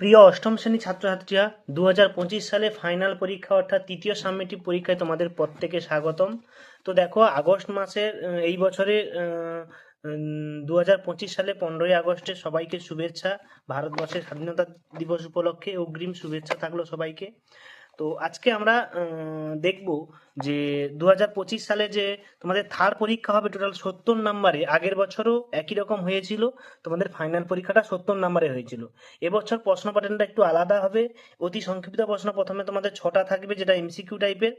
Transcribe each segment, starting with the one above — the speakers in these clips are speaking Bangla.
প্রিয় অষ্টম শ্রেণি ছাত্রছাত্রীরা দু হাজার পঁচিশ সালে ফাইনাল পরীক্ষা অর্থাৎ তৃতীয় সাবমিটিভ পরীক্ষায় তোমাদের প্রত্যেকে স্বাগতম। তো দেখো, আগস্ট মাসের এই বছরে দু হাজার পঁচিশ সালে পনেরোই আগস্টে সবাইকে শুভেচ্ছা। ভারতবর্ষের স্বাধীনতা দিবস উপলক্ষে অগ্রিম শুভেচ্ছা থাকল সবাইকে। তো আজকে আমরা দেখব যে দু হাজার পঁচিশ সালে যে তোমাদের থার্ড পরীক্ষা হবে টোটাল সত্তর নাম্বারে আগের বছরও একই রকম হয়েছিল, তোমাদের ফাইনাল পরীক্ষাটা সত্তর নাম্বারে হয়েছিল। এবছর প্রশ্ন প্যাটার্নটা একটু আলাদা হবে, অতি সংক্ষিপ্ত প্রশ্ন প্রথমে তোমাদের ছটা থাকবে যেটা এমসিকিউ টাইপের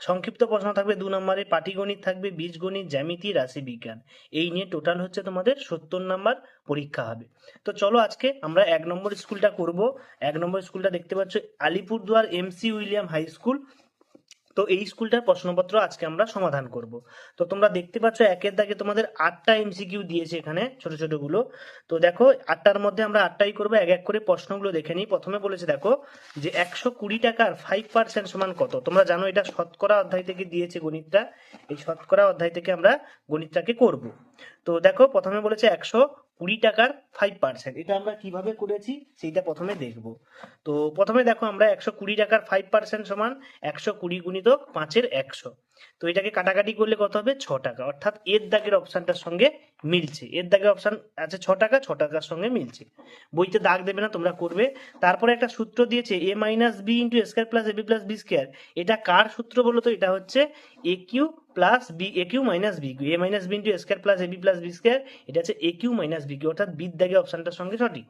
সংক্ষিপ্ত প্রশ্ন থাকবে, দু নম্বরে পাটিগণিত থাকবে, বীজগণিত, জ্যামিতি রাশি বিজ্ঞান এই নিয়ে টোটাল হচ্ছে তোমাদের সত্তর নাম্বার পরীক্ষা হবে। তো চলো আজকে আমরা এক নম্বর স্কুলটা করব। এক নম্বর স্কুলটা দেখতে পাচ্ছ, Alipurduar MC William high school তো এই স্কুলটার প্রশ্নপত্র আজকে আমরা সমাধান করব। তো তোমরা দেখতে পাচ্ছ, একের দাগে তোমাদের আটটা এমসিকিউ দিয়েছে এখানে ছোট ছোটগুলো তো দেখো, আটটার মধ্যে আমরা আটটাই করব, এক এক করে প্রশ্নগুলো দেখে নিই। প্রথমে বলেছে, দেখো, যে একশো কুড়ি টাকার ফাইভ পার্সেন্ট সমান কত? তোমরা জানো, এটা শতকরা অধ্যায় থেকে দিয়েছে গণিতটা। এই শতকরা অধ্যায় থেকে আমরা গণিতটাকে করব। তো দেখো প্রথমে বলেছে একশো কুড়ি টাকার ফাইভ পার্সেন্ট এটা আমরা কীভাবে করেছি? সেইটা প্রথমে দেখব। তো প্রথমে দেখো আমরা একশো কুড়ি টাকার ফাইভ পার্সেন্ট সমান একশো কুড়ি গুণিতক পাঁচের একশো। তো এটাকে কাটাকাটি করলে কত হবে? ছ টাকা। অর্থাৎ এর দাগের অপশানটার সঙ্গে মিলছে। এর দাগের অপশান আছে ছ টাকা, ছ টাকার সঙ্গে মিলছে। বইতে দাগ দেবে না, তোমরা করবে। তারপরে একটা সূত্র দিয়েছে A minus B into square plus AB plus B square এটা কার সূত্র বলো তো? এটা হচ্ছে A cube plus B A cube minus B cube A minus B into square plus AB plus B square এটা হচ্ছে A cube minus B cube অর্থাৎ বিদ দাগে অপশনটার সঙ্গে সঠিক।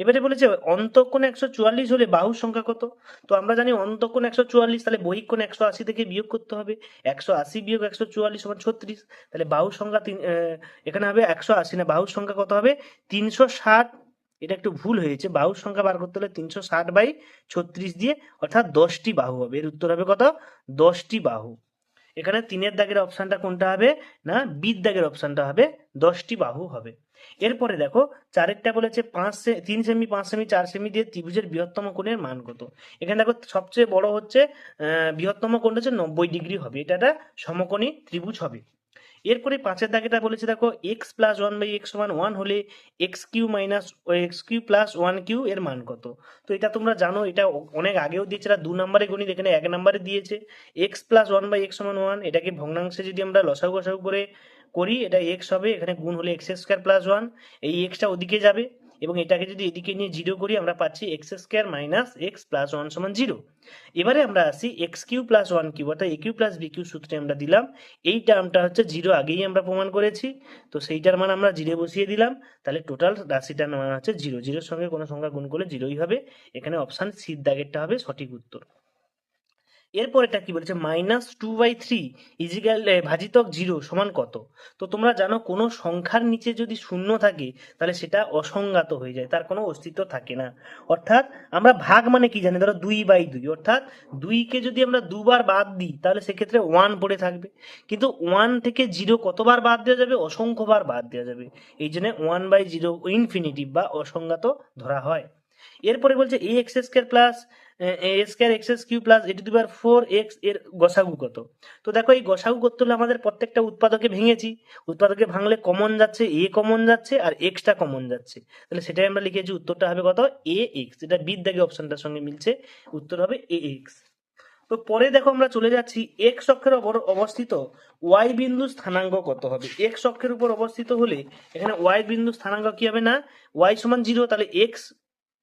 এবারে বলেছে অন্তঃকোণ একশো চুয়াল্লিশ হলে বাহুর সংখ্যা কত? তো আমরা জানি অন্তঃকোণ একশো চুয়াল্লিশ, তাহলে বহিকোণ একশো আশি থেকে বিয়োগ করতে হবে। একশো আশি বিয়োগ একশো চুয়াল্লিশ সমান ছত্রিশ, তাহলে বাহুর সংখ্যা তিন এখানে হবে একশো আশি, না বাহুর সংখ্যা কত হবে? তিনশো ষাট। এটা একটু ভুল হয়েছে, বাহুর সংখ্যা বার করতে হলে তিনশো ষাট বাই ছত্রিশ দিয়ে, অর্থাৎ দশটি বাহু হবে। এর উত্তর হবে কত? দশটি বাহু। এখানে তিনের দাগের অপশানটা কোনটা হবে? না বিদ দাগের অপশানটা হবে, দশটি বাহু হবে। এরপরে দেখো, চারেরটা বলেছে পাঁচ তিন সেমি, পাঁচ সেমি, চার সেমি দিয়ে ত্রিভুজের বৃহত্তম কোণের মান কত? এখানে দেখো, সবচেয়ে বড় হচ্ছে বৃহত্তম কোণটা হচ্ছে নব্বই ডিগ্রি হবে। এটা একটা সমকোণী ত্রিভুজ হবে। এরপরে পাঁচের দাগেটা বলেছে, দেখো X plus one by X সমান ওয়ান হলে X cube minus X cube plus one cube এর মান কত? তো এটা তোমরা জানো, এটা অনেক আগেও দিয়েছে দু নম্বরে গণিত, এখানে এক নম্বরে দিয়েছে। X plus one by X সমান ওয়ান এটাকে ভগ্নাংশে যদি আমরা লসাগু গসাগু করে করি, এটা এক্স হবে, এখানে গুণ হলে এক্স স্কোয়ার প্লাস ওয়ান এই এক্সটা ওদিকে যাবে। এবং এটাকে যদি এদিকে নিয়ে জিরো করি, আমরা পাচ্ছি X square minus X plus one সমান জিরো এবারে আমরা আসি X cube plus one cube অর্থাৎ A cube plus B cube সূত্রে আমরা দিলাম। এই টার্মটা হচ্ছে জিরো আগেই আমরা প্রমাণ করেছি। তো সেইটার মান আমরা জিরো বসিয়ে দিলাম। তাহলে টোটাল রাশিটার মান হচ্ছে জিরো জিরোর সঙ্গে কোনো সংখ্যা গুণ করলে জিরোই হবে। এখানে অপশান সির দাগেরটা হবে সঠিক উত্তর। এরপর এটা কি বলেছে? মাইনাস টু বাই থ্রি ইজিক্যাল ভাজিতক জিরো সমান কত? তো তোমরা জানো কোনো সংখ্যার নিচে যদি শূন্য থাকে, তাহলে সেটা অসংজ্ঞাত হয়ে যায়, তার কোনো অস্তিত্ব থাকে না। অর্থাৎ আমরা ভাগ মানে কি জানি? ধরো দুই বাই দুই, অর্থাৎ দুইকে যদি আমরা দুবার বাদ দিই, তাহলে সেক্ষেত্রে ওয়ান পড়ে থাকবে। কিন্তু ওয়ান থেকে জিরো কতবার বাদ দেওয়া যাবে? অসংখ্যবার বাদ দেওয়া যাবে। এই জন্য ওয়ান বাই জিরো ইনফিনিটিভ বা অসংজ্ঞাত ধরা হয়। এরপরে বলছে A X square plus A square X S cube plus A four এক্সের গসাগু কত? তো দেখো, এই গসাগু করতে হলে আমাদের প্রত্যেকটা উৎপাদকে ভেঙেছি। উৎপাদকে ভাঙলে কমন যাচ্ছে এ কমন যাচ্ছে, আর এক্সটা কমন যাচ্ছে। তাহলে সেটাই আমরা লিখেছি, উত্তরটা হবে কত? এ এক্স এটা বিদ্যাগী অপশনটার সঙ্গে মিলছে, উত্তর হবে এ এক্স তো পরে দেখো আমরা চলে যাচ্ছি এক্স অক্ষের উপর অবস্থিত ওয়াই বিন্দু স্থানাঙ্ক কত হবে? এক্স অক্ষের উপর অবস্থিত হলে এখানে ওয়াই বিন্দু স্থানাঙ্ক কি হবে না? ওয়াই সমান জিরো তাহলে এক্স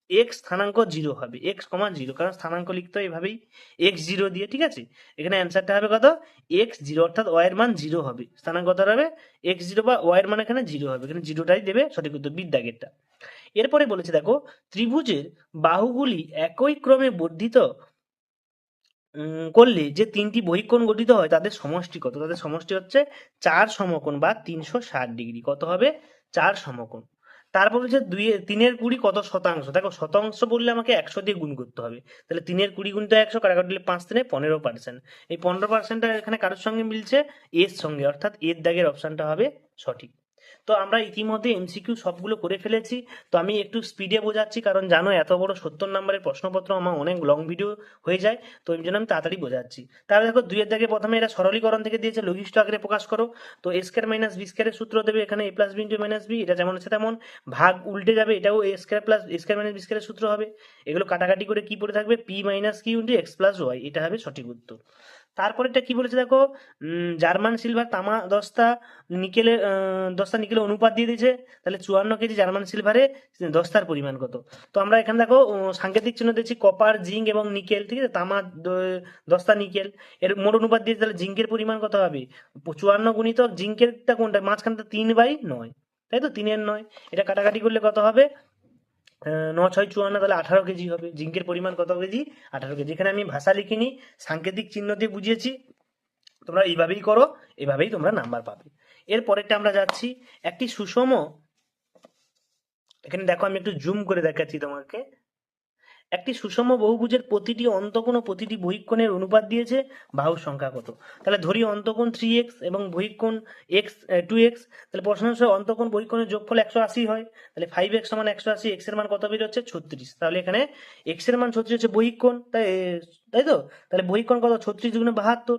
এক্স স্থানাঙ্ক জিরো হবে এক্স কমা জিরো কারণ স্থানাঙ্ক লিখতে হয় এভাবেই এক্স জিরো দিয়ে, ঠিক আছে? এখানে অ্যান্সারটা হবে কত? এক্স জিরো অর্থাৎ ওয়াই এর মান জিরো হবে। স্থানাঙ্ক কত হবে? এক্স জিরো বা ওয়াই এর মান এখানে জিরো হবে। এখানে জিরোটাই দেবে সঠিক উত্তর বিদ্যাগেরটা। এরপরে বলেছে, দেখো, ত্রিভুজের বাহুগুলি একই ক্রমে বর্ধিত করলে যে তিনটি বহিকোণ গঠিত হয়, তাদের সমষ্টি কত? তাদের সমষ্টি হচ্ছে চার সমকোণ বা তিনশো ষাট ডিগ্রি। কত হবে? চার সমকোণ। তারপর হচ্ছে দুই, তিনের কুড়ি কত শতাংশ? দেখো, শতাংশ বললে আমাকে একশো দিয়ে গুণ করতে হবে। তাহলে তিনের কুড়ি গুণটা একশো কাটাকাটি দিলে পাঁচ তিনে পনেরো পার্সেন্ট এই পনেরো পার্সেন্টটা এখানে কারোর সঙ্গে মিলছে? এর সঙ্গে, অর্থাৎ এর দাগের অপশানটা হবে সঠিক। তো আমরা ইতিমধ্যে এমসিকিউ সবগুলো করে ফেলেছি। তো আমি একটু স্পিডে বোঝাচ্ছি, কারণ জানো, এত বড় সত্তর নম্বরের প্রশ্নপত্র আমার অনেক লং ভিডিও হয়ে যায়, তো এই জন্য আমি তাড়াতাড়ি বোঝাচ্ছি। তাহলে দেখো দুইয়ের দাগে প্রথমে এটা সরলীকরণ থেকে দিয়েছে, লঘিষ্ঠ আকারে প্রকাশ করো। তো এ স্কোয়ার মাইনাস বি স্কোয়ারের সূত্র দেবে এখানে A plus B minus B এটা যেমন আছে তেমন। ভাগ উল্টে যাবে, এটাও A square plus A square minus B স্কোয়ারের সূত্র হবে। এগুলো কাটাকাটি করে কি পড়ে থাকবে? P minus Q into X plus Y এটা হবে সঠিক উত্তর। তারপরে এটা কি বলেছে দেখো? জার্মান সিলভার তামা দস্তা নিকেলের দস্তা নিকেলের অনুপাত দিয়ে দিয়েছে। তাহলে চুয়ান্ন কেজি জার্মান সিলভারে দস্তার পরিমাণ কত? তো আমরা এখানে দেখো সাংকেতিক চিহ্ন দিচ্ছি কপার, জিঙ্ক এবং নিকেল, ঠিক আছে? তামা, দ- দস্তা, নিকেল। এর মোট অনুপাত দিয়ে তাহলে জিঙ্কের পরিমাণ কত হবে? চুয়ান্ন গুণিতক জিঙ্কেরটা কোনটা? মাঝখানটা তিন বাই নয়। তাই তো? তিনের নয়। এটা কাটাকাটি করলে কত হবে? ন ছয় চুয়ান্ন তাহলে আঠারো কেজি হবে। জিঙ্কের পরিমাণ কত কেজি? আঠারো কেজি। এখানে আমি ভাষা লিখিনি, সাংকেতিক চিহ্ন দিয়ে বুঝিয়েছি। তোমরা এইভাবেই করো, এভাবেই তোমরা নাম্বার পাবে। এর পরেরটা আমরা যাচ্ছি, একটি সুষম, এখানে দেখো আমি একটু জুম করে দেখাচ্ছি তোমাকে। একটি সুষম বহুভুজের প্রতিটি অন্তকোণ ও প্রতিটি বহিকোণের অনুপাত দিয়েছে বাহুর সংখ্যা কত? তাহলে ধরি অন্তকোণ থ্রি এক্স এবং বহিকোণ এক্স টু এক্স তাহলে প্রশ্ন হচ্ছে অন্তকোণ বহিকোণের যোগফল একশো আশি হয়, তাহলে ফাইভ এক্স সমান একশো আশি এক্সের মান কত বের হচ্ছে ছত্রিশ। তাহলে এখানে এক্সের মান ছত্রিশ হচ্ছে বহিকোণ, তাই তাই তো? তাহলে বহিকোণ কত? ছত্রিশ দুগুণে বাহাত্তর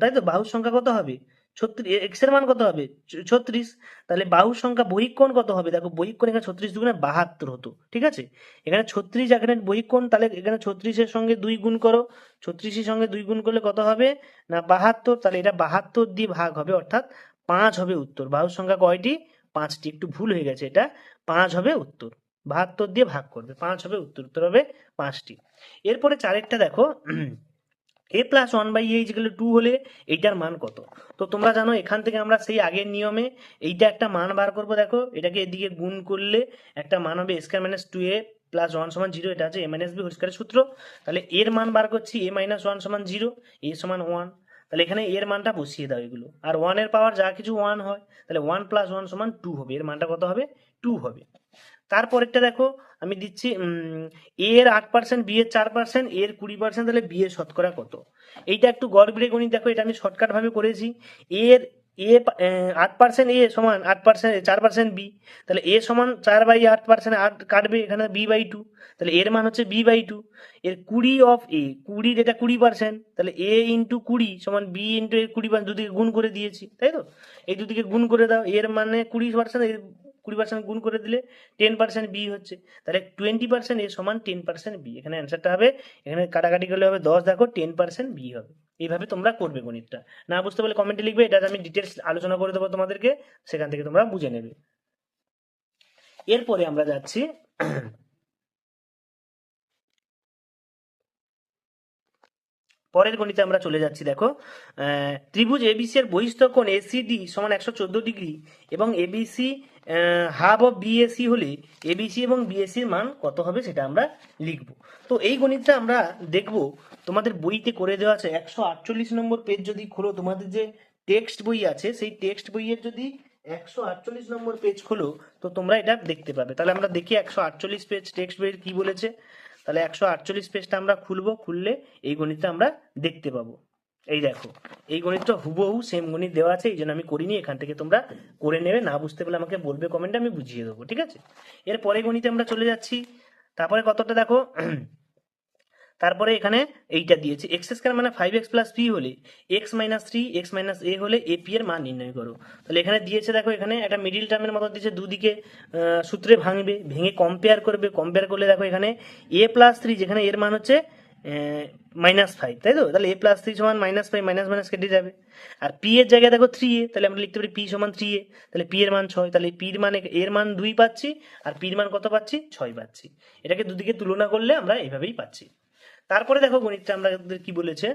তাই তো? বাহুর সংখ্যা কত হবে? ছত্রিশ এক্সের মান কত হবে? ছত্রিশ। তাহলে বাহুর সংখ্যা বহিকোণ কত হবে? দেখো, বহিকোণ এখানে ছত্রিশ দুগুণে বাহাত্তর হতো, ঠিক আছে? এখানে ছত্রিশ এখানে বহিকোণ, তাহলে এখানে ছত্রিশের সঙ্গে দুই গুণ করো। ছত্রিশের সঙ্গে দুই গুণ করলে কত হবে? না, বাহাত্তর। তাহলে এটা বাহাত্তর দিয়ে ভাগ হবে, অর্থাৎ পাঁচ হবে উত্তর। বাহুর সংখ্যা কয়টি? পাঁচটি। একটু ভুল হয়ে গেছে এটা। পাঁচ হবে উত্তর। বাহাত্তর দিয়ে ভাগ করবে পাঁচ হবে উত্তর। উত্তর হবে পাঁচটি। এরপরে চারেরটা দেখো A plus one by H গেলে টু হলে এইটার মান কত? তো তোমরা জানো, এখান থেকে আমরা সেই আগের নিয়মে এইটা একটা মান বার করব, দেখো। এটাকে এদিকে গুণ করলে একটা মান হবে square minus two A plus one সমান জিরো এটা আছে এ মাইনাস বি হোল স্কোয়ারের সূত্র। তাহলে এর মান বার করছি এ মাইনাস ওয়ান সমান জিরো এ সমান ওয়ান তাহলে এখানে এর মানটা বসিয়ে দাও এগুলো। আর ওয়ানের পাওয়ার যা কিছু ওয়ান হয়, তাহলে ওয়ান প্লাস ওয়ান সমান টু হবে। এর মানটা কত হবে? টু হবে। তারপরেরটা দেখো আমি দিচ্ছি এ এর আট পার্সেন্ট বি এর চার পার্সেন্ট এর কুড়ি পার্সেন্ট তাহলে বি এর শতকরা কত? এইটা একটু গড় গণিত দেখো, এটা আমি শর্টকাট ভাবে করেছি। এর এ, আট পার্সেন্ট এ সমান আট পার্সেন্ট চার পার্সেন্ট বি তাহলে এ সমান চার বাই আট পার্সেন্ট আট কাটবে এখানে বি বাই টু তাহলে এর মান হচ্ছে বি বাই টু এর কুড়ি অফ এ কুড়ি যেটা কুড়ি পার্সেন্ট তাহলে এ ইন্টু কুড়ি সমান বি ইন্টু এর কুড়ি পার্সেন্ট দুদিকে গুণ করে দিয়েছি, তাই তো? এই দুদিকে গুণ করে দাও এর মানে কুড়ি পার্সেন্ট এর কুড়ি পার্সেন্ট গুণ করে দিলে টেন পার্সেন্ট বি হচ্ছে। তাহলে টোয়েন্টি পার্সেন্ট এ সমান টেন পার্সেন্ট বি এখানে অ্যান্সারটা হবে, এখানে কাটাকাটি করলে হবে দশ, দেখো টেন পার্সেন্ট বি হবে। এইভাবে তোমরা করবে গণিতটা। না বুঝতে পারলে কমেন্টে লিখবে, এটা আমি ডিটেলস আলোচনা করে দেবো তোমাদেরকে, সেখান থেকে তোমরা বুঝে নেবে। এরপরে আমরা যাচ্ছি পরের গণিতে আমরা চলে যাচ্ছি, দেখো। ত্রিভুজ এবিসি এর বহিস্থ কোণ এসিডি সমান একশো চোদ্দ ডিগ্রি এবং এবিসি হাফ অফ বিএসি হলে এবিসি এবং বিএসি এর মান কত হবে সেটা আমরা লিখব। তো এই গণিতটা আমরা দেখব। তোমাদের বইতে করে দেওয়া আছে একশো আটচল্লিশ নম্বর পেজ যদি খোলো, তোমাদের যে টেক্সট বই আছে, সেই টেক্সট বইয়ের যদি একশো আটচল্লিশ নম্বর পেজ খোলো, তো তোমরা এটা দেখতে পাবে। তাহলে আমরা দেখি একশো আটচল্লিশ পেজ টেক্সট বইয়ের কি বলেছে। তাহলে একশো আটচল্লিশ পেজটা আমরা খুলবো, খুললে এই গণিতটা আমরা দেখতে পাবো। এই দেখো, এই গণিতটা হুবহু সেম গণিত দেওয়া আছে, এই জন্য আমি করিনি, এখান থেকে তোমরা করে নেবে, না বুঝতে পারলে আমাকে বলবে কমেন্টে আমি বুঝিয়ে দেবো, ঠিক আছে? এরপরে গণিতে আমরা চলে যাচ্ছি। তারপরে কতটা দেখো? তারপরে এখানে এইটা দিয়েছে। এক্স স্কোয়ার মানে ফাইভ এক্স প্লাস পি হলে X minus three X minus A হলে এ পি এর মান নির্ণয় করো। তাহলে এখানে দিয়েছে দেখো, এখানে একটা মিডিল টার্মের মতো দিয়েছে, দুদিকে সূত্রে ভাঙবে, ভেঙে কম্পেয়ার করবে কম্পেয়ার করলে দেখো এখানে এ প্লাস থ্রি যেখানে এর মান হচ্ছে মাইনাস ফাইভ তাই তো? তাহলে এ প্লাস থ্রি সমান মাইনাস ফাইভ মাইনাস মাইনাস কেটে যাবে। আর পি এর জায়গায় দেখো থ্রি এ তাহলে আমরা লিখতে পারি পি সমান থ্রি এ তাহলে পি এর মান ছয়, তাহলে পির মানে এর মান দুই পাচ্ছি, আর পির মান কত পাচ্ছি? ছয় পাচ্ছি। এটাকে দুদিকে তুলনা করলে আমরা এইভাবেই পাচ্ছি। তারপরে দেখো গণিতটা আমরা কি বলেছে?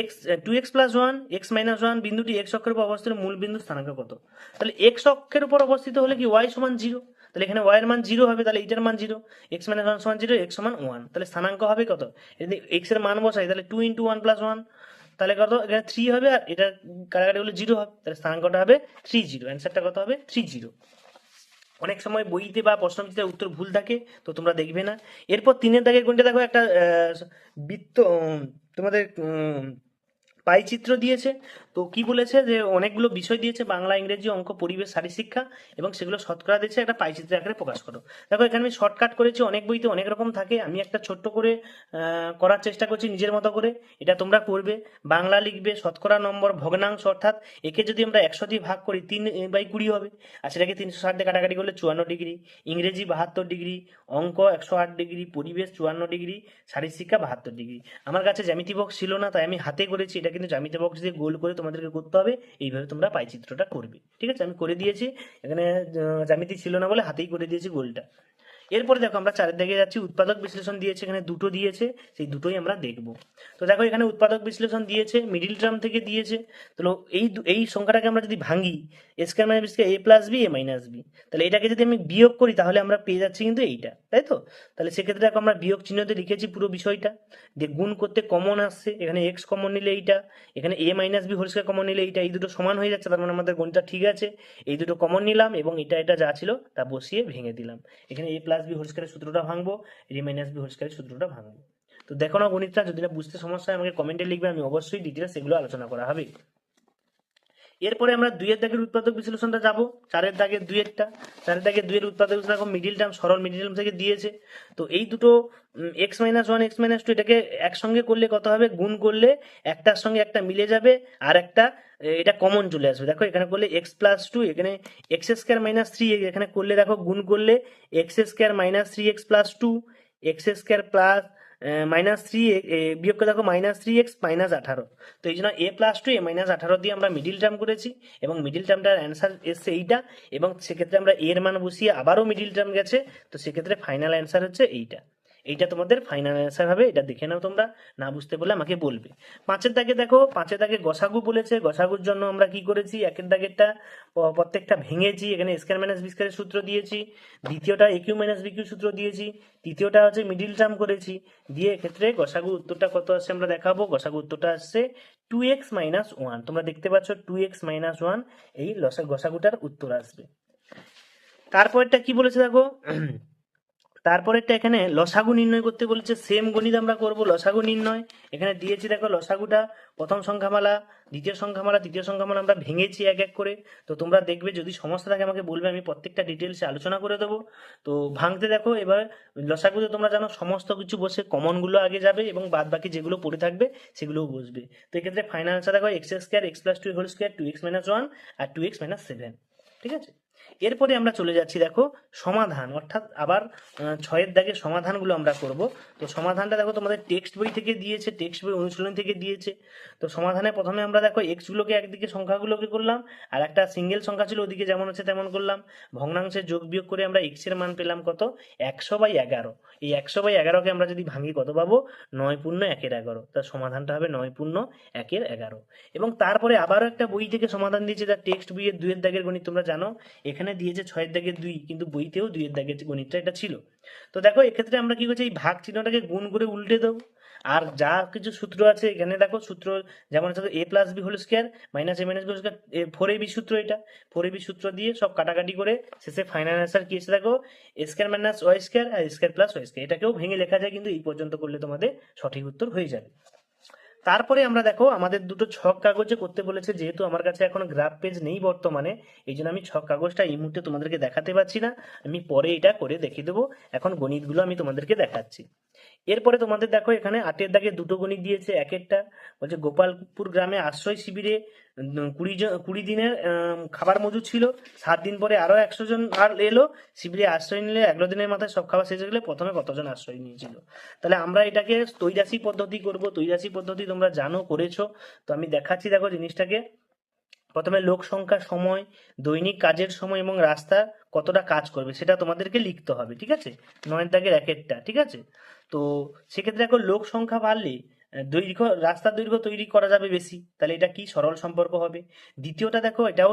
X two X plus one X minus one বিন্দুটি এক্স অক্ষের উপর অবস্থিত, মূল বিন্দু স্থানাঙ্ক কত? তাহলে এক্স অক্ষের উপর অবস্থিত হলে কি ওয়াই সমান জিরো তাহলে এখানে ওয়াই এর মান জিরো হবে, তাহলে এইটার মান জিরো এক্স মাইনাস ওয়ান সমান জিরো এক্স সমান ওয়ান তাহলে স্থানাঙ্ক হবে কত? যদি এক্সের মান বসাই, তাহলে two into one plus one তাহলে কত? এখানে থ্রি হবে, আর এটা কাটাকাটি হলে জিরো হবে, তাহলে স্থানাঙ্কটা হবে থ্রি জিরো অ্যান্সারটা কত হবে? থ্রি জিরো অনেক সময় বইতে বা প্রশ্নবিচিতে উত্তর ভুল থাকে, তো তোমরা দেখবে না। এরপর তিনের দাগের গুণটা দেখো? একটা বৃত্ত তোমাদের উম, পাইচিত্র দিয়েছে। তো কি বলেছে যে অনেকগুলো বিষয় দিয়েছে বাংলা ইংরেজি অঙ্ক পরিবেশ শিক্ষা এবং সেগুলো শতকরা দিয়েছে একটা পাইচিত্র আকারে প্রকাশ করো। দেখো এখানে আমি শর্টকাট করেছি অনেক বইতে অনেক রকম থাকে আমি একটা ছোট্ট করে করার চেষ্টা করছি নিজের মতো করে এটা তোমরা করবে। বাংলা লিখবে শতকরা নম্বর ভগ্নাংশ অর্থাৎ একে যদি আমরা একশো দিয়ে ভাগ করি তিন বাই কুড়ি হবে। আর সেটাকে তিনশো ষাট দিয়ে কাটাকাটি করলে চুয়ান্ন ডিগ্রি। ইংরেজি বাহাত্তর ডিগ্রি। অঙ্ক একশো আট ডিগ্রি। পরিবেশ চুয়ান্ন ডিগ্রি। শিক্ষা বাহাত্তর ডিগ্রি। আমার কাছে জ্যামিতি বক্স ছিল না তাই আমি হাতে করেছি এটা কিন্তু জ্যামিতি বক্স দিয়ে গোল করে তোমাদেরকে করতে হবে। এইভাবে তোমরা পাই চিত্রটা করবে। ঠিক আছে? আমি করে দিয়েছি। এখানে জ্যামিতি ছিল না বলে হাতেই করে দিয়েছি গোলটা। এরপরে দেখো আমরা চারের দিকে যাচ্ছি, উৎপাদক বিশ্লেষণ দিয়েছে, এখানে দুটো দিয়েছে, সেই দুটোই আমরা দেখব। তো দেখো এখানে উৎপাদক বিশ্লেষণ দিয়েছে মিডিল টার্ম থেকে দিয়েছে। তো এই এই সংখ্যাটাকে আমরা যদি ভাঙি square minus A plus B A minus B তাহলে এটাকে যদি আমি বিয়োগ করি, তাহলে আমরা পেয়ে যাচ্ছি কিন্তু এইটা, তাই তো? তাহলে সেক্ষেত্রে দেখো আমরা বিয়োগ চিহ্নতে লিখেছি পুরো বিষয়টা। যে গুণ করতে কমন আসছে, এখানে এক্স কমন নিলে এইটা, এখানে A minus B whole common নিলে এইটা, এই দুটো সমান হয়ে যাচ্ছে, তার মানে আমাদের গণিতটা ঠিক আছে। এই দুটো কমন নিলাম এবং এটা এটা যা ছিল তা বসিয়ে ভেঙে দিলাম। এখানে এ প্লাস বি হোল স্কোয়ারের সূত্রটা ভাঙবো এটি মাইনাস বি হোল স্কোয়ারের সূত্রটা ভাঙবো। তো দেখো না গণিতটা, যদি না বুঝতে সমস্যা হয়, আমাকে কমেন্টে লিখবে, আমি অবশ্যই ডিটেলস এগুলো আলোচনা করা হবে। এরপরে আমরা দুইয়ের দাগের উৎপাদক বিশ্লেষণটা যাব। চারের দাগের দুইয়েরটা চারের দাগের দুইয়ের উৎপাদক বিশ্লেষণ মিডিল টার্ম সরল মিডিল টার্ম থেকে দিয়েছে। তো এই দুটো X minus one X minus two এটাকে একসঙ্গে করলে কত হবে? গুণ করলে একটার সঙ্গে একটা মিলে যাবে আর একটা এটা কমন চলে আসবে। দেখো এখানে করলে এক্স প্লাস টু এখানে এক্স স্কোয়ার মাইনাস থ্রি এখানে করলে দেখো গুণ করলে X square minus three X plus two X square plus minus three বিয়োগ করে দেখো মাইনাস থ্রি এক্স মাইনাস আঠারো। তো এই জন্য A plus two A minus আঠারো দিয়ে আমরা মিডিল টার্ম করেছি এবং মিডিল টার্মটার অ্যান্সার এসছে এইটা এবং সেক্ষেত্রে আমরা এর মান বসিয়ে আবারও মিডিল টার্ম গেছে, তো সেক্ষেত্রে ফাইনাল অ্যান্সার হচ্ছে এইটা। এইটা তোমাদের ফাইনাল অ্যান্সার হবে, এটা দেখে নাও তোমরা, না বুঝতে পারলে আমাকে বলবে। পাঁচের দাগে দেখো, পাঁচের দাগে গসাগু বলেছে, গসাগুর জন্য আমরা কি করেছি? একের দাগেরটা প্রত্যেকটা ভেঙেছি, এখানে স্কোয়ার মাইনাস বি স্কোয়ারের সূত্র দিয়েছি, দ্বিতীয়টা একিউ মাইনাস বিকিউ সূত্র দিয়েছি, তৃতীয়টা হচ্ছে মিডিল টার্ম করেছি, দিয়ে এক্ষেত্রে গসাগু উত্তরটা কত আসছে আমরা দেখাবো, গসাগু উত্তরটা আসছে টু এক্স মাইনাস ওয়ান তোমরা দেখতে পাচ্ছ টু এক্স মাইনাস ওয়ান এই গসাগুটার উত্তর আসবে। তারপরটা কি বলেছে দেখো? তারপরেরটা এখানে লসাগু নির্ণয় করতে বলেছে সেম গণিত আমরা করব, লসাগু নির্ণয়। এখানে দিয়েছি, দেখো লসাগুটা, প্রথম সংখ্যামালা, দ্বিতীয় সংখ্যামালা, তৃতীয় সংখ্যামালা আমরা ভেঙেছি এক এক করে। তো তোমরা দেখবে, যদি সমস্যা থাকে আমাকে বলবে, আমি প্রত্যেকটা ডিটেলসে আলোচনা করে দেবো। তো ভাঙতে দেখো, এবার লসাগুতে তোমরা জানো, সমস্ত কিছু বসে কমনগুলো আগে যাবে এবং বাদ বাকি যেগুলো পড়ে থাকবে, সেগুলোও বসবে। তো এক্ষেত্রে ফাইনাল আনসার দেখো X square X plus two whole square two X minus one আর টু এক্স মাইনাস সেভেন ঠিক আছে? এরপরে আমরা চলে যাচ্ছি, দেখো, সমাধান। অর্থাৎ আবার ছয়ের দাগে সমাধানগুলো আমরা করব। তো সমাধানটা দেখো, তোমাদের টেক্সট বই থেকে দিয়েছে, টেক্সট বই অনুশীলন থেকে দিয়েছে। তো সমাধানে প্রথমে আমরা দেখো এক্সগুলোকে একদিকে, সংখ্যাগুলোকে করলাম, আর একটা সিঙ্গেল সংখ্যা ছিল, ওদিকে যেমন আছে তেমন করলাম। ভগ্নাংশে যোগ বিয়োগ করে আমরা এক্সের মান পেলাম কত? একশো বাই এগারো। এই একশো বাই এগারোকে আমরা যদি ভাঙি, কত পাবো? নয় পূর্ণ একের এগারো। তার সমাধানটা হবে নয় পূর্ণ একের এগারো। এবং তারপরে আবারও একটা বই থেকে সমাধান দিয়েছে, তার টেক্সট বইয়ের দুয়ের দাগের গণিত তোমরা জানো। এখানে দিয়েছে ছয়ের দাগের দুই, কিন্তু বইতেও দুইয়ের দাগের গণিতটা এটা ছিল। তো দেখো, এক্ষেত্রে আমরা কি করছি? এই ভাগ চিহ্নটাকে গুণ করে উল্টে দেবো। আর যা কিছু সূত্র আছে এখানে দেখো, সূত্র যেমন হচ্ছে A plus B whole square minus A minus B whole square four A B সূত্র এটা। ফোর এ বি সূত্র দিয়ে সব কাটাকাটি করে শেষে ফাইনাল অ্যান্সার কি এসে দেখো স্কোয়ার মাইনাস ওয়াই স্কোয়ার আর স্কোয়ার প্লাস ওয়াই স্কোয়ার এটাকেও ভেঙে লেখা যায়, কিন্তু এই পর্যন্ত করলে তোমাদের সঠিক উত্তর হয়ে যাবে। তারপরে আমরা দেখো, আমাদের দুটো ছক কাগজে করতে বলেছে, যেহেতু আমার কাছে এখন গ্রাফ পেজ নেই বর্তমানে, এই জন্য আমি ছক কাগজটা এই মুহূর্তে তোমাদেরকে দেখাতে পারছি না। আমি পরে এটা করে দেখিয়ে দেবো। এখন গণিতগুলো আমি তোমাদেরকে দেখাচ্ছি। এরপরে তোমাদের দেখো এখানে আটের দাগে দুটো গণিত দিয়েছে, এক একটা। বলছে গোপালপুর গ্রামে আশ্রয় শিবিরে কুড়ি জন, কুড়ি দিনের খাবার মজুদ ছিল। সাত দিন পরে আরও একশো জন আর এলো। শিবিরে আশ্রয় নিলে এগারো দিনের মাথায় সব খাবার শেষ গেলে প্রথমে কতজন আশ্রয় নিয়েছিল? তাহলে আমরা এটাকে তৈরাসি পদ্ধতি করব। তৈরাসি পদ্ধতি তোমরা জানো, করেছ। তো আমি দেখাচ্ছি দেখো জিনিসটাকে। প্রথমে লোক সংখ্যা, সময়, দৈনিক কাজের সময় এবং রাস্তা। কতটা কাজ করবে সেটা তোমাদেরকে লিখতে হবে, ঠিক আছে? নয়ের দাগের একটা ঠিক আছে? তো সেক্ষেত্রে এখন লোক সংখ্যা বাড়লে দৈর্ঘ্য, রাস্তার দৈর্ঘ্য তৈরি করা যাবে বেশি, তাহলে এটা কি সরল সম্পর্ক হবে? দ্বিতীয়টা দেখো, এটাও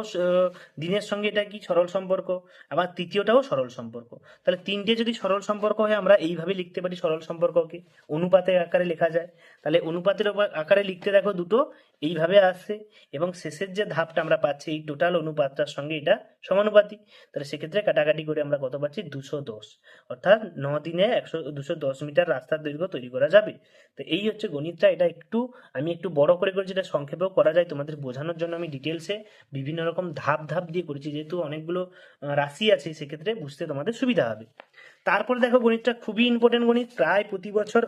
দিনের সঙ্গে এটা কি সরল সম্পর্ক? আবার তৃতীয়টাও সরল সম্পর্ক। তাহলে তিনটে যদি সরল সম্পর্ক হয়, আমরা এইভাবে লিখতে পারি সরল সম্পর্ককে। অনুপাতের আকারে লেখা যায়। তাহলে অনুপাতের আকারে লিখতে দেখো দুটো, এইভাবে আসছে এবং শেষের যে ধাপটা আমরা পাচ্ছি, এই টোটাল অনুপাতটার সঙ্গে এটা সমানুপাতি তাহলে সেক্ষেত্রে কাটাকাটি করে আমরা কত পাচ্ছি? দুশো দশ। অর্থাৎ ন দিনে একশো, দুশো দশ মিটার রাস্তার দৈর্ঘ্য তৈরি করা যাবে। তো এই হচ্ছে গণিত। গণিতটা এটা একটু, আমি একটু বড় করে করেছি এটা সংক্ষেপেও করা যায় তোমাদের বোঝানোর জন্য আমি ডিটেলসে বিভিন্ন রকম ধাপ ধাপ দিয়ে করেছি। যেহেতু অনেকগুলো রাশি আছে, সেক্ষেত্রে বুঝতে তোমাদের সুবিধা হবে। তারপরে দেখো গণিতটা খুবই ইম্পর্টেন্ট গণিত। প্রায় প্রতি বছর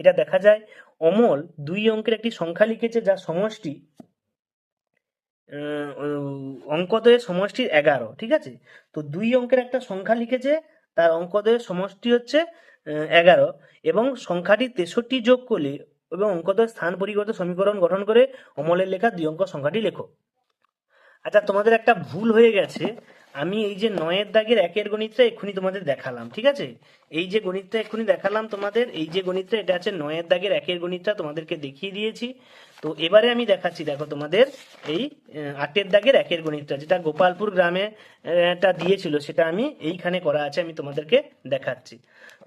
এটা দেখা যায়, অমল দুই অঙ্কের একটি সংখ্যা লিখেছে যা সমষ্টি অঙ্কদয়ের সমষ্টি এগারো, ঠিক আছে? তো দুই অঙ্কের একটা সংখ্যা লিখেছে, তার অঙ্কদয়ের সমষ্টি হচ্ছে এগারো। এবং সংখ্যাটি তেষট্টি যোগ করলে এবং অঙ্কত স্থান পরিবর্তে সমীকরণ গঠন করে অমলের লেখা দুই অঙ্ক সংখ্যাটি লেখো। আচ্ছা তোমাদের একটা ভুল হয়ে গেছে। আমি এই যে নয়ের দাগের একের গণিতটা এক্ষুনি তোমাদের দেখালাম, ঠিক আছে? এই যে গণিতটা এক্ষুনি দেখালাম তোমাদের, এই যে গণিতটা, এটা আছে নয়ের দাগের একের গণিতটা তোমাদেরকে দেখিয়ে দিয়েছি। তো এবারে আমি দেখাচ্ছি, দেখো তোমাদের এই আটের দাগের একের গণিতটা, যেটা গোপালপুর গ্রামে টা দিয়েছিল, সেটা আমি এইখানে করা আছে, আমি তোমাদেরকে দেখাচ্ছি।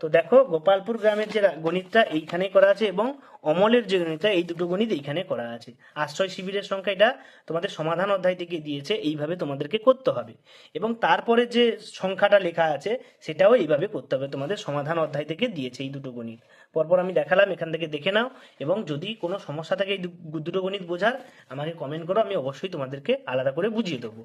তো দেখো, গোপালপুর গ্রামের যে গণিতটা এইখানে করা আছে এবং অমলের যে গণিতটা, এই দুটো গণিত এইখানে করা আছে। আশ্রয় শিবিরের সংখ্যা এটা তোমাদের সমাধান অধ্যায় থেকে দিয়েছে, এইভাবে তোমাদেরকে করতে হবে। এবং তারপরে যে সংখ্যাটা লেখা আছে, সেটাও এইভাবে করতে হবে, তোমাদের সমাধান অধ্যায় থেকে দিয়েছে এই দুটো গণিত। পরপর আমি দেখালাম, এখান থেকে দেখে নাও। এবং যদি কোনো সমস্যা থাকে এই দুটো গণিত বোঝার, আমাকে কমেন্ট করো, আমি অবশ্যই তোমাদেরকে আলাদা করে বুঝিয়ে দেবো।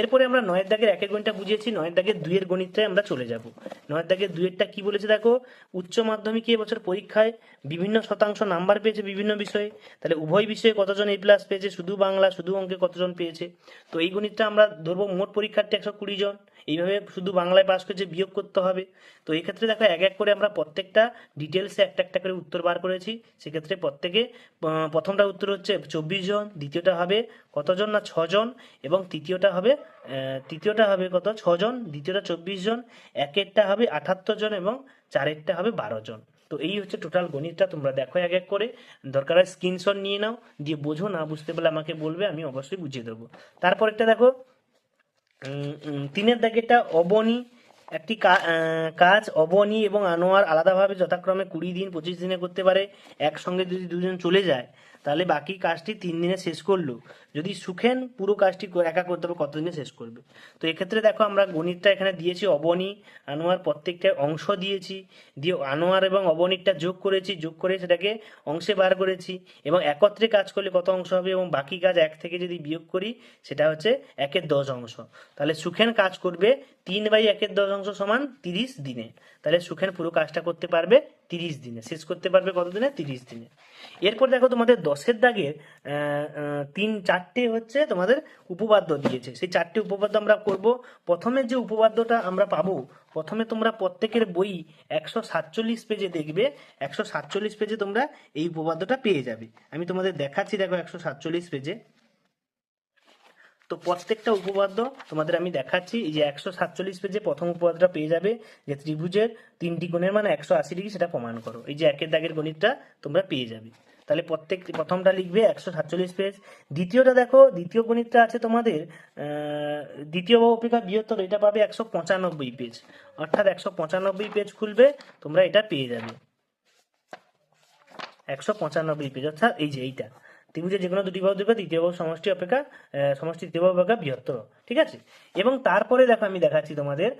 এরপরে আমরা নয়ের দাগের একের গণিতটা বুঝিয়েছি, নয়ের দাগের দুইয়ের গণিতটায় আমরা চলে যাব। নয়ের দাগের দুইয়েরটা কি বলেছে দেখো? উচ্চ মাধ্যমিকে এবছর পরীক্ষায় বিভিন্ন শতাংশ নাম্বার পেয়েছে বিভিন্ন বিষয়ে। তাহলে উভয় বিষয়ে কতজন এ প্লাস পেয়েছে? শুধু বাংলা, শুধু অঙ্কে কতজন পেয়েছে? তো এই গণিতটা আমরা ধরবো মোট পরীক্ষার্থী একশো কুড়ি জন। এইভাবে শুধু বাংলায় পাস করেছে বিয়োগ করতে হবে। তো এই ক্ষেত্রে দেখো এক এক করে আমরা প্রত্যেকটা ডিটেলসে একটা একটা করে উত্তর বার করেছি। সেক্ষেত্রে প্রত্যেকে প্রথমটা উত্তর হচ্ছে চব্বিশ জন দ্বিতীয়টা হবে কতজন না ছজন এবং তৃতীয়টা হবে তৃতীয়টা হবে কত? ছজন দ্বিতীয়টা চব্বিশ জন একেরটা হবে আঠাত্তর জন এবং চারেরটা হবে বারো জন। তো এই হচ্ছে টোটাল গণিতটা তোমরা দেখো এক এক করে। দরকার হয় স্ক্রিনশট নিয়ে নাও দিয়ে বোঝো না বুঝতে পারলে আমাকে বলবে আমি অবশ্যই বুঝিয়ে দেবো। তারপরেরটা দেখো উম, উম, তিনের দাগেটা অবনী, একটি কাজ অবনী এবং আনোয়ার আলাদাভাবে যথাক্রমে কুড়ি দিন, পঁচিশ দিনে করতে পারে, একসঙ্গে যদি দুজন চলে যায়। তাহলে বাকি কাজটি তিন দিনে শেষ করল। যদি সুখেন, পুরো কাজটি একা করতে হবে, কতদিনে শেষ করবে? তো এক্ষেত্রে দেখো, আমরা গণিতটা এখানে দিয়েছি, অবনী, আনোয়ার প্রত্যেকটা অংশ দিয়েছি, দিয়ে আনোয়ার এবং অবনীরটা যোগ করেছি, যোগ করে সেটাকে অংশে বার করেছি, এবং একত্রে কাজ করলে কত অংশ হবে, এবং বাকি কাজ এক থেকে যদি বিয়োগ করি, সেটা হচ্ছে একের দশ অংশ। তাহলে সুখেন কাজ করবে তিন বাই একের দশ অংশ সমান তিরিশ দিনে। তাহলে সুখেন পুরো কাজটা করতে পারবে তিরিশ দিনে। শেষ করতে পারবে কত দিনে? তিরিশ দিনে। এরপর দেখো তোমাদের দশের দাগের তিন চারটে হচ্ছে তোমাদের উপপাদ্য দিয়েছে। সেই চারটে উপপাদ্য আমরা করব। প্রথমে যে উপপাদ্যটা আমরা পাবো, প্রথমে তোমরা প্রত্যেকের বই একশো সাতচল্লিশ পেজে দেখবে, একশো সাতচল্লিশ পেজে তোমরা এই উপপাদ্যটা পেয়ে যাবে। আমি তোমাদের দেখাচ্ছি, দেখো একশো সাতচল্লিশ পেজে। তো প্রত্যেকটা উপপাদ্য তোমাদের আমি দেখাচ্ছি, এই যে একশো সাতচল্লিশ পেজে প্রথম উপপাদ্যটা পেয়ে যাবে, যে ত্রিভুজের তিনটি কোণের মানে একশো আশি ডিগ্রি সেটা প্রমাণ করো। এই যে একের দাগের গণিতটা তোমরা পেয়ে যাবে। তাহলে প্রত্যেক, প্রথমটা লিখবে একশো সাতচল্লিশ পেজ। দ্বিতীয়টা দেখো, দ্বিতীয় গণিতটা আছে তোমাদের দ্বিতীয় অপেক্ষা বৃহত্তর, এটা পাবে একশো পঁচানব্বই পেজ। অর্থাৎ একশো পঁচানব্বই পেজ খুলবে, তোমরা এটা পেয়ে যাবে। একশো পঁচানব্বই পেজ, অর্থাৎ এই যে এইটা। ত্রিভুজের যে কোনো দুটি বাহু দেখবে দ্বিতীয় বাহু সমষ্টি অপেক্ষা সমষ্টি দ্বিতীয় বাহু অপেক্ষা বৃহত্তর, ঠিক আছে? এবং তারপরে দেখো আমি দেখাচ্ছি তোমাদের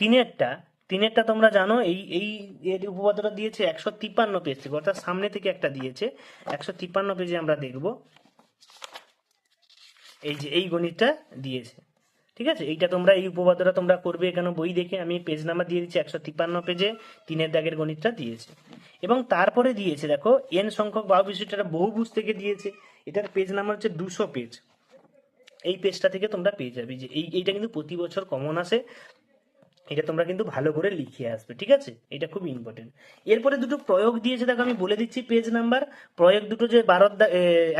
তিনেরটা তিনেরটা তোমরা জানো, এই এই এর উপপাদ্যটা দিয়েছে একশো তিপ্পান্ন পেজ থেকে, অর্থাৎ সামনে থেকে একটা দিয়েছে, একশো তিপ্পান্ন পেজে আমরা দেখব। এই যে, এই গণিতটা দিয়েছে। ঠিক আছে? এইটা তোমরা, এই উপবাদটা তোমরা করবে এখানে বই দেখে আমি পেজ নাম্বার দিয়ে দিচ্ছি, একশো তিপ্পান্ন পেজে তিনের দাগের গণিতটা দিয়েছে। এবং তারপরে দিয়েছে, দেখো এন সংখ্যক বাহু বহু বহুভুজ থেকে দিয়েছে। এটার পেজ নাম্বার হচ্ছে দুশো পেজ এই পেজটা থেকে তোমরা পেয়ে যাবে। যে এই, এইটা কিন্তু প্রতি বছর কমন আসে। এটা তোমরা কিন্তু ভালো করে লিখে আসবে, ঠিক আছে? এটা খুব ইম্পর্টেন্ট এরপরে দুটো প্রয়োগ দিয়েছে, দেখো আমি বলে দিচ্ছি পেজ নাম্বার প্রয়োগ দুটো যে বারোর দা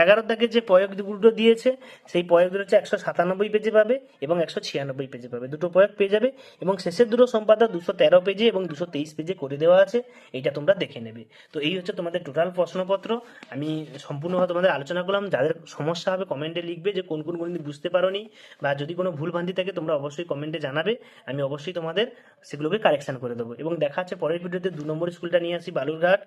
এগারোর দাগের যে প্রয়োগ দুটো দিয়েছে, সেই প্রয়োগ দুটো হচ্ছে একশো সাতানব্বই পেজে পাবে এবং একশো ছিয়ানব্বই পেজে পাবে। দুটো প্রয়োগ পেয়ে যাবে এবং শেষের দুটো সম্পাদক দুশো তেরো পেজে এবং দুশো তেইশ পেজে করে দেওয়া আছে, এটা তোমরা দেখে নেবে। তো এই হচ্ছে তোমাদের টোটাল প্রশ্নপত্র। আমি সম্পূর্ণভাবে তোমাদের আলোচনা করলাম। যাদের সমস্যা হবে কমেন্টে লিখবে যে কোন কোন বুঝতে পারোনি বা যদি কোনো ভুল ভ্রান্তি থাকে তোমরা অবশ্যই কমেন্টে জানাবে। আমি অবশ্যই তোমাদের তোমাদের সেগুলোকে কারেকশন করে দেবো। এবং দেখা হচ্ছে পরের ভিডিওতে দু নম্বর স্কুলটা নিয়ে আসি, বালুরঘাট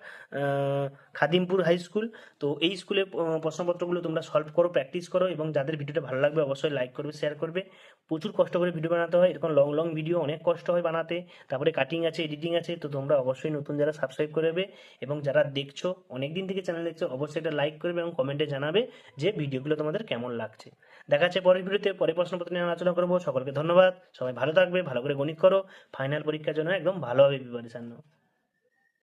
খাদিমপুর হাই স্কুল তো এই স্কুলে প্রশ্নপত্রগুলো তোমরা সলভ করো প্র্যাকটিস করো এবং যাদের ভিডিওটা ভালো লাগবে অবশ্যই লাইক করবে শেয়ার করবে। প্রচুর কষ্ট করে ভিডিও বানাতে হয়, এরকম লং লং ভিডিও অনেক কষ্ট হয় বানাতে। তারপরে কাটিং আছে এডিটিং আছে, তো তোমরা অবশ্যই নতুন যারা সাবস্ক্রাইব করবে এবং যারা দেখছ অনেক দিন থেকে চ্যানেল দেখছ, অবশ্যই এটা লাইক করবে এবং কমেন্টে জানাবে যে ভিডিওগুলো তোমাদের কেমন লাগছে। দেখা যাচ্ছে পরের ভিডিওতে পরে প্রশ্নপত্র নিয়ে আলোচনা করব। সকলকে ধন্যবাদ। সবাই ভালো থাকবে, ভালো করে গণিত করো। ফাইনাল পরীক্ষার জন্য একদম ভালোভাবে প্রিপারেশন নাও।